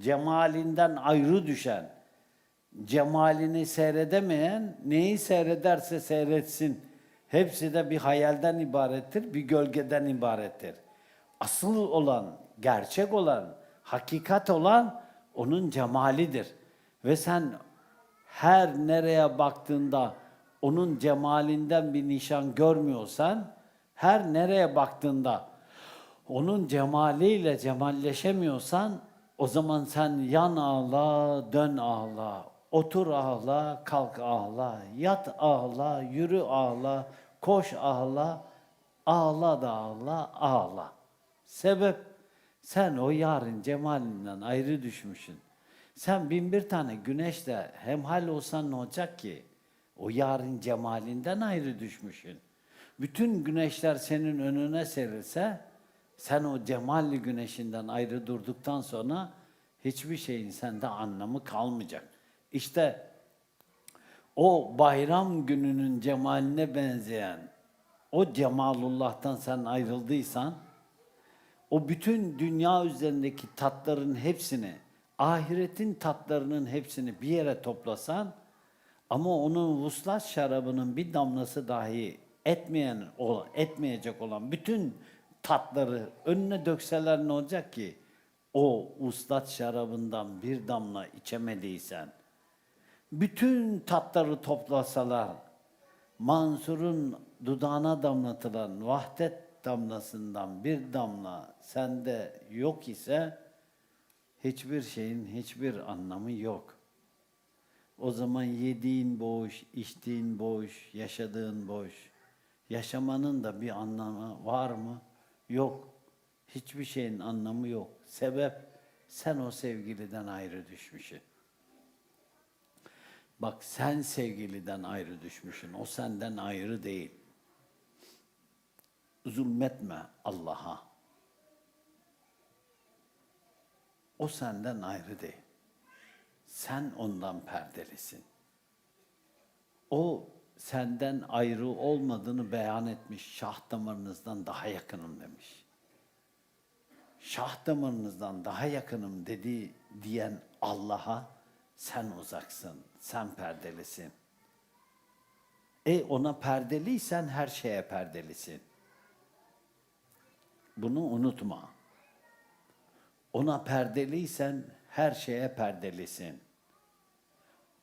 Cemalinden ayrı düşen, cemalini seyredemeyen neyi seyrederse seyretsin. Hepsi de bir hayalden ibarettir, bir gölgeden ibarettir. Asıl olan, gerçek olan, hakikat olan onun cemalidir. Ve sen her nereye baktığında onun cemalinden bir nişan görmüyorsan, her nereye baktığında onun cemaliyle cemalleşemiyorsan, o zaman sen yan ağla, dön ağla, otur ağla, kalk ağla, yat ağla, yürü ağla, koş ağla, ağla da ağla, ağla. Sebep sen o yarın cemalinden ayrı düşmüşsün. Sen bin bir tane güneşle hemhal olsan ne olacak ki? O yarın cemalinden ayrı düşmüşsün. Bütün güneşler senin önüne serilse, sen o cemalli güneşinden ayrı durduktan sonra hiçbir şeyin sende anlamı kalmayacak. İşte o bayram gününün cemaline benzeyen o cemalullah'tan sen ayrıldıysan o bütün dünya üzerindeki tatların hepsini, ahiretin tatlarının hepsini bir yere toplasan ama onun vuslat şarabının bir damlası dahi etmeyen, etmeyecek olan bütün tatları önüne dökseler ne olacak ki? O uslat şarabından bir damla içemediysen, bütün tatları toplasalar, Mansur'un dudağına damlatılan vahdet damlasından bir damla sende yok ise hiçbir şeyin hiçbir anlamı yok. O zaman yediğin boş, içtiğin boş, yaşadığın boş. Yaşamanın da bir anlamı var mı? Yok. Hiçbir şeyin anlamı yok. Sebep sen o sevgiliden ayrı düşmüşsün. Bak sen sevgiliden ayrı düşmüşsün. O senden ayrı değil. Zulmetme Allah'a. O senden ayrı değil. Sen ondan perdelisin. O senden ayrı olmadığını beyan etmiş. Şah damarınızdan daha yakınım demiş. Şah damarınızdan daha yakınım dedi diyen Allah'a sen uzaksın, sen perdelisin. E ona perdeliysen her şeye perdelisin. Bunu unutma. Ona perdeliysen her şeye perdelisin.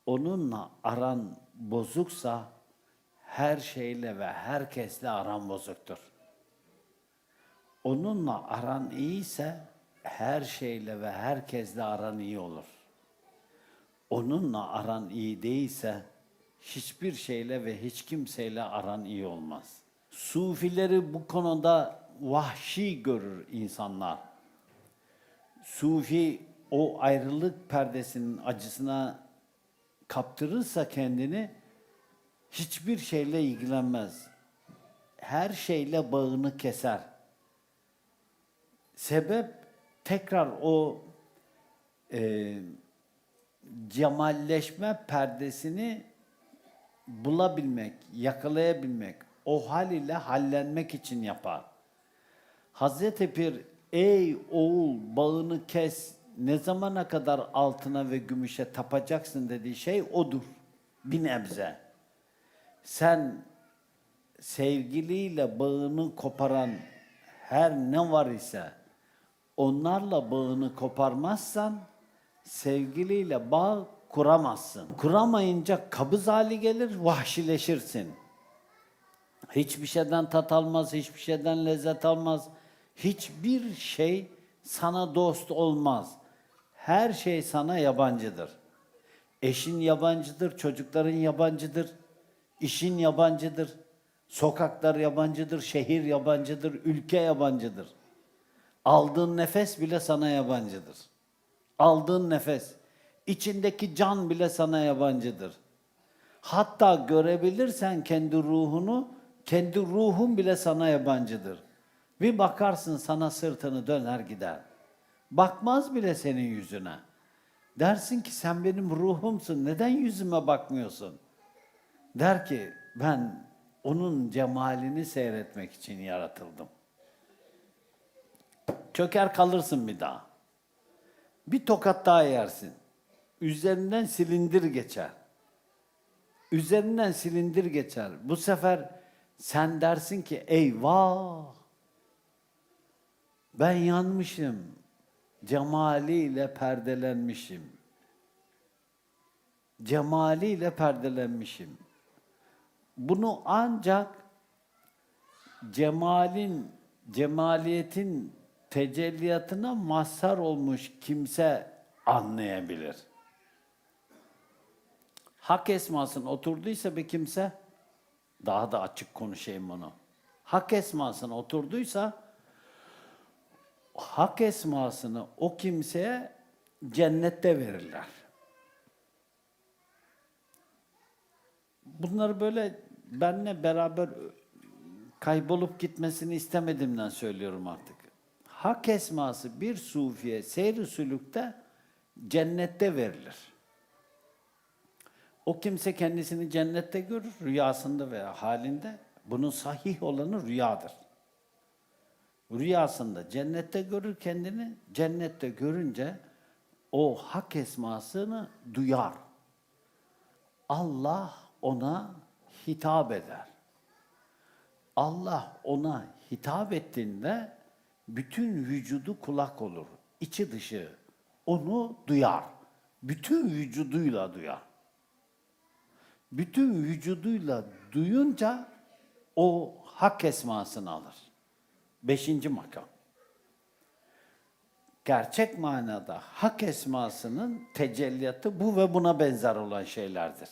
Onunla aran bozuksa her şeyle ve herkesle aran bozuktur. Onunla aran iyiyse her şeyle ve herkesle aran iyi olur. Onunla aran iyi değilse hiçbir şeyle ve hiç kimseyle aran iyi olmaz. Sufileri bu konuda vahşi görür insanlar. Sufi o ayrılık perdesinin acısına kaptırırsa kendini hiçbir şeyle ilgilenmez. Her şeyle bağını keser. Sebep tekrar o e, cemalleşme perdesini bulabilmek, yakalayabilmek, o hal ile hallenmek için yapar. Hazreti Pir ey oğul bağını kes ne zamana kadar altına ve gümüşe tapacaksın dediği şey odur. Bir nebze. Sen sevgiliyle bağını koparan her ne var ise onlarla bağını koparmazsan sevgiliyle bağ kuramazsın. Kuramayınca kabız hali gelir, vahşileşirsin. Hiçbir şeyden tat almaz, hiçbir şeyden lezzet almaz. Hiçbir şey sana dost olmaz. Her şey sana yabancıdır. Eşin yabancıdır, çocukların yabancıdır, işin yabancıdır, sokaklar yabancıdır, şehir yabancıdır, ülke yabancıdır. Aldığın nefes bile sana yabancıdır. Aldığın nefes, içindeki can bile sana yabancıdır. Hatta görebilirsen kendi ruhunu, kendi ruhun bile sana yabancıdır. Bir bakarsın sana sırtını döner gider. Bakmaz bile senin yüzüne. Dersin ki sen benim ruhumsun, neden yüzüme bakmıyorsun? Der ki ben onun cemalini seyretmek için yaratıldım. Çöker kalırsın bir daha. Bir tokat daha yersin. Üzerinden silindir geçer. Üzerinden silindir geçer. Bu sefer sen dersin ki eyvah ben yanmışım. Cemaliyle perdelenmişim. Cemaliyle perdelenmişim. Bunu ancak cemalin, cemaliyetin tecelliyatına mazhar olmuş kimse anlayabilir. Hak esmasına oturduysa bir kimse, daha da açık konuşayım bunu. Hak esmasına oturduysa, hak esmasını o kimseye cennette verirler. Bunları böyle benle beraber kaybolup gitmesini istemediğimden söylüyorum artık. Hak esması bir sufiye seyr-i sülükte cennette verilir. O kimse kendisini cennette görür, rüyasında veya halinde. Bunun sahih olanı rüyadır. Rüyasında cennette görür kendini, cennette görünce o hak esmasını duyar. Allah ona hitap eder. Allah ona hitap ettiğinde bütün vücudu kulak olur. içi dışı onu duyar. Bütün vücuduyla duyar. Bütün vücuduyla duyunca o hak esmasını alır. Beşinci makam. Gerçek manada hak esmasının tecelliyatı bu ve buna benzer olan şeylerdir.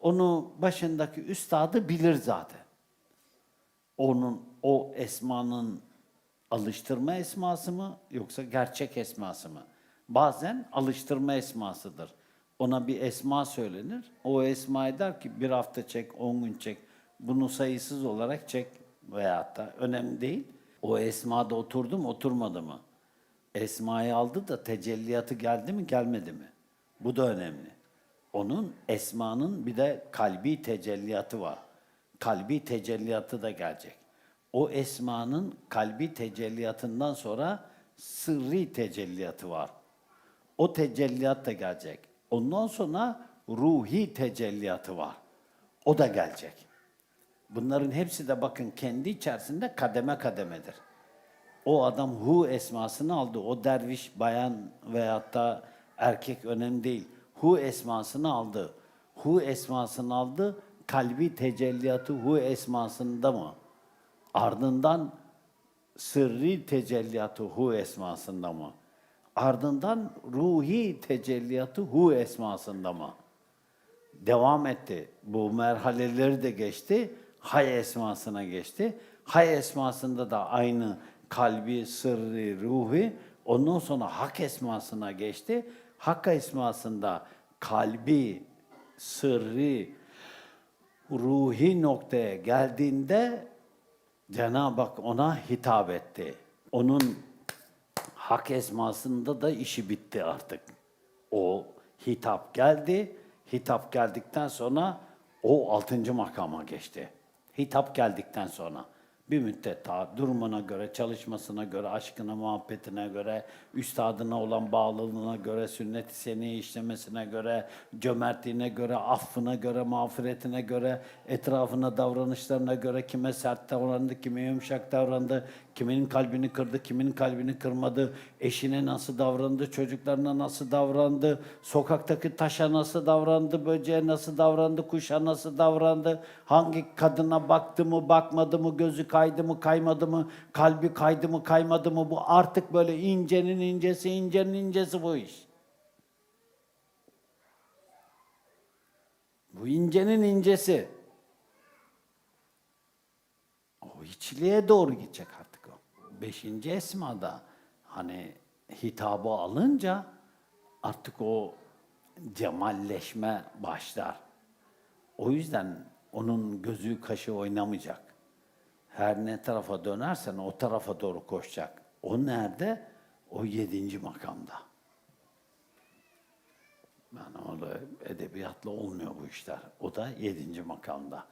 Onu başındaki üstadı bilir zaten. Onun o esmanın alıştırma esması mı yoksa gerçek esması mı? Bazen alıştırma esmasıdır. Ona bir esma söylenir. O esmayı der ki bir hafta çek, on gün çek. Bunu sayısız olarak çek veyahut da önemli değil. O esmada oturdu mu, oturmadı mı? Esmayı aldı da tecelliyatı geldi mi, gelmedi mi? Bu da önemli. Onun esmanın bir de kalbi tecelliyatı var. Kalbi tecelliyatı da gelecek. O esmanın kalbi tecelliyatından sonra sırrı tecelliyatı var. O tecelliyat da gelecek. Ondan sonra ruhi tecelliyatı var. O da gelecek. Bunların hepsi de bakın kendi içerisinde kademe kademedir. O adam hu esmasını aldı. O derviş, bayan veyahut da erkek önemli değil. Hu esmasını aldı. Hu esmasını aldı. Kalbi tecelliyatı hu esmasında mı? Ardından sırrı tecelliyatı hu esmasında mı? Ardından ruhi tecelliyatı hu esmasında mı? Devam etti. Bu merhaleleri de geçti. Hay esmasına geçti. Hay esmasında da aynı kalbi, sırrı, ruhi. Ondan sonra hak esmasına geçti. Hak esmasında kalbi, sırrı, ruhi noktaya geldiğinde Cenab-ı Hak ona hitap etti. Onun hak esmasında da işi bitti artık. O hitap geldi. Hitap geldikten sonra o altıncı makama geçti. Hitap geldikten sonra bir müddet daha durumuna göre, çalışmasına göre, aşkına, muhabbetine göre, üstadına olan bağlılığına göre, sünnet-i seniye işlemesine göre, cömertliğine göre, affına göre, mağfiretine göre, etrafına, davranışlarına göre kime sert davrandı, kime yumuşak davrandı, kimin kalbini kırdı, kimin kalbini kırmadı, eşine nasıl davrandı, çocuklarına nasıl davrandı, sokaktaki taşa nasıl davrandı, böceğe nasıl davrandı, kuşa nasıl davrandı, hangi kadına baktı mı, bakmadı mı, gözü kaydı mı, kaymadı mı, kalbi kaydı mı, kaymadı mı, bu artık böyle incenin incesi, incenin incesi bu iş. Bu incenin incesi. O içliğe doğru gidecek artık o. Beşinci esmada hani hitabı alınca artık o cemalleşme başlar. O yüzden onun gözü kaşı oynamayacak. Her ne tarafa dönersen o tarafa doğru koşacak. O nerede? O yedinci makamda. Yani öyle edebiyatla olmuyor bu işler. O da yedinci makamda.